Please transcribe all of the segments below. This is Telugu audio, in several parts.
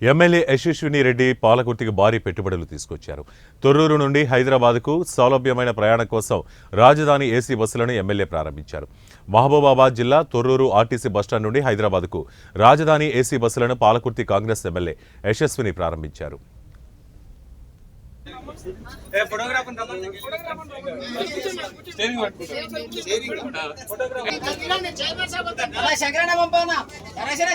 ఎమ్మెల్యే యశస్విని రెడ్డి పాలకుర్తికి భారీ పెట్టుబడులు తీసుకొచ్చారు. తొర్రూరు నుండి హైదరాబాద్కు సౌలభ్యమైన ప్రయాణం కోసం రాజధాని ఏసీ బస్సులను ఎమ్మెల్యే ప్రారంభించారు. మహబూబాబాద్ జిల్లా తొర్రూరు ఆర్టీసీ బస్టాండ్ నుండి హైదరాబాద్కు రాజధాని ఏసీ బస్సులను పాలకుర్తి కాంగ్రెస్ ఎమ్మెల్యే యశస్విని ప్రారంభించారు. పంపనా? సరే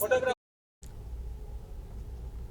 ఫోటోగ్రాఫర్